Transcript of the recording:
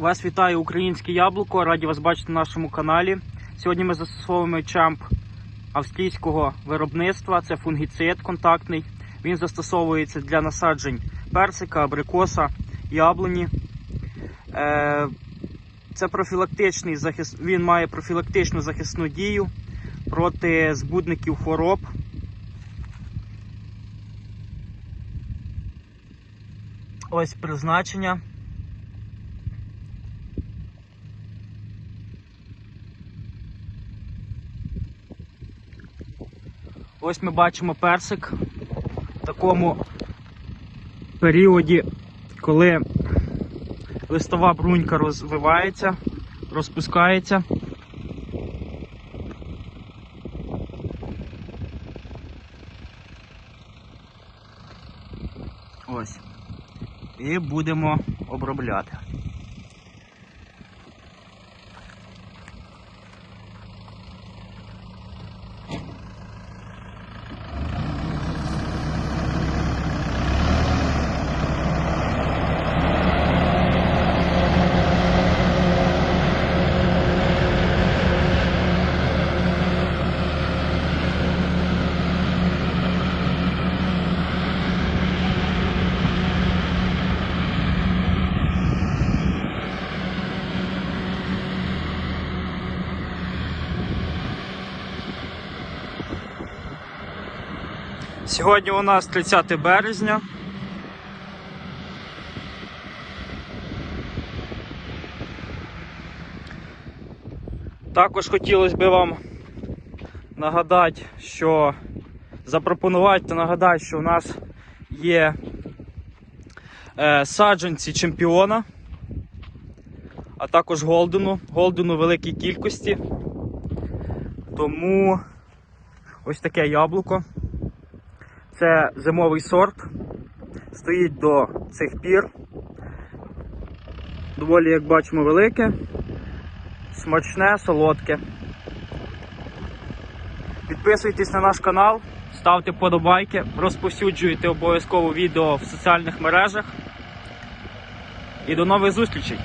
Вас вітає українське яблуко. Раді вас бачити на нашому каналі. Сьогодні ми застосовуємо чамп австрійського виробництва. Це фунгіцид контактний. Він застосовується для насаджень персика, абрикоса, яблуні. Е, Це профілактичний захист. Він має профілактичну захисну дію проти збудників хвороб. Ось призначення. Ось ми бачимо персик в такому періоді, коли листова брунька розвивається, розпускається. Ось. І будемо обробляти. Сьогодні у нас 30 березня. Також хотілося б вам нагадати, що запропонувати та нагадати, що у нас є е, саджанці чемпіона, а також голдену. Голдену великій кількості. Тому ось таке яблуко. Це зимовий сорт. Стоїть до цих пір. Доволі, як бачимо, велике, смачне, солодке. Підписуйтесь на наш канал, ставте подобайки, розповсюджуйте обов'язково відео в соціальних мережах. І до нових зустрічей!